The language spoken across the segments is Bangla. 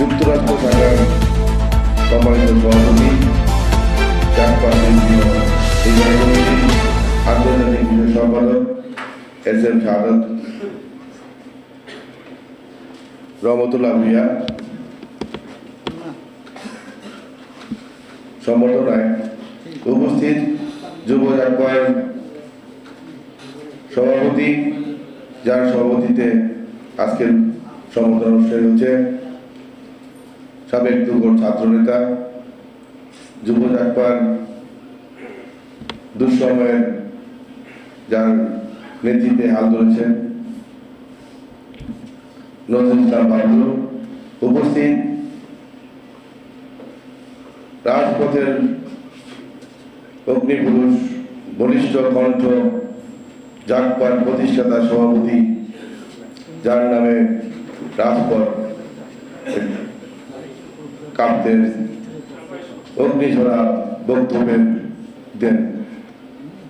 যুক্তরাষ্ট্র শাখার সম্মানিত সভাপতি আন্তর্জাতিক বিষয় সম্পাদক, এস এম শাহাদত রহমতুল্লাহ ভুইয়া সম্বর্ধনায় উপস্থিত যুব জাগবায়ের সভাপতি, যার সভাপতিতে আজকের সম্বর্ধনা অনুষ্ঠান হচ্ছে। সাবেক দুর্গর ছাত্রনেতা যুব জাগবার দুঃসময়ের যার নেতৃত্বে হাল ধরেছেন, নজরুল ইসলাম বাবলু উপস্থিত, রাজপথের অগ্নিপুরুষ, বলিষ্ঠ কণ্ঠ জাগপার প্রতিষ্ঠাতা সভাপতি, যার নামে রাজপথ কাঁপতেন অগ্নিঝরা বক্তব্যের দেন।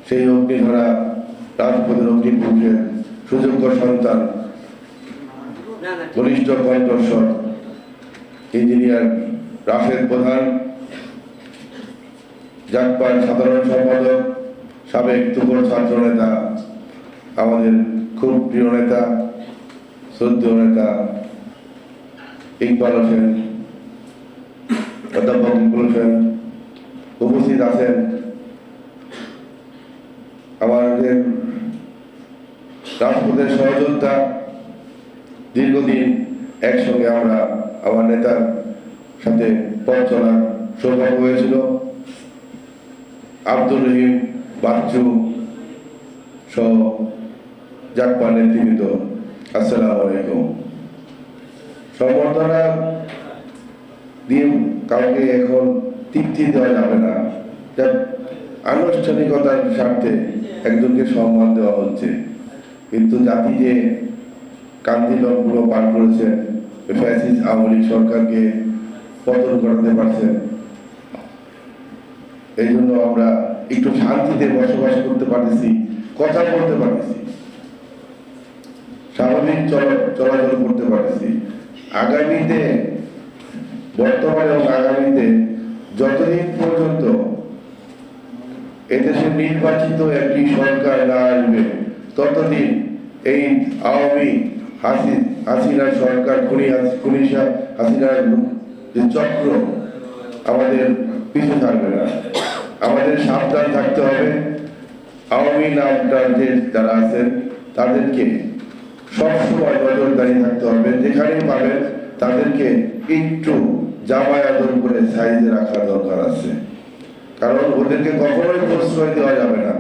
সেই অগ্নিঝরা রাজপথের অগ্নিপুরুষের সুযোগ্য সন্তান বলিষ্ঠ কণ্ঠস্বর ইঞ্জিনিয়ার রাফেদ প্রধান জাগপার সাধারণ সম্পাদক, সাবেক তুকর ছাত্র নেতা আমাদের খুব প্রিয় নেতা, শ্রদ্ধেয় নেতা, ইকবাল হোসেন অধ্যাপক উপস্থিত আছেন আমাদের সহযোদ্ধা। দীর্ঘদিন একসঙ্গে আমরা আমার নেতার সাথে পথ চলার সৌভাগ্য হয়েছিল। আব্দুর রহিম বাচ্চু সহ জাকপা নেতৃবৃন্দ, আসসালামু আলাইকুম। সম্বর্ধনা দিয়ে কাউকে এখন তৃপ্তি দেওয়া যাবে না। যা আনুষ্ঠানিকতার স্বার্থে একজনকে সম্মান দেওয়া হচ্ছে। কিন্তু জাতি যে কান্তিলগুলো পার করেছেন ফ্যাসিস আওয়ামী সরকারকে পতন করাতে পারছেন। এই জন্য আমরা একটু শান্তিতে বসবাস করতে পারতেছি, কথা বলতে পারতেছি। স্বাভাবিক চল- চলাচল করতে পারতেছি। আগামীতে বর্তমানে এবং আগামীতে যতদিন পর্যন্ত এদেশে নির্বাচিত একটি সরকার না আসবে, ততদিন এই আওয়ামী হাসি হাসিনার সরকার, খুনি খুনি হাসিনার যে চক্র আমাদের পিছু থাকবে না। আমাদের সাবধান থাকতে হবে। আওয়ামী নামটার যে যারা আছেন, তাদেরকে সবসময় নজরদারি থাকতে হবে। যেখানেই পাবেন তাদেরকে একটু জামায় আদর করে সাইজে রাখা দরকার আছে। কারণ ওদেরকে কখনোই প্রশ্রয় দেওয়া যাবে না।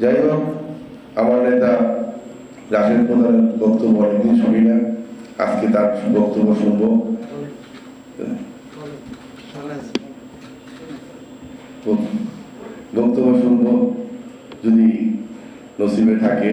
যাই হোক, আমার নেতা রাশেদ প্রধানের বক্তব্য অনেকদিন শুনি না। আজকে তার বক্তব্য শুনব। বক্তব্য শুনব। যদি নসিবে থাকে।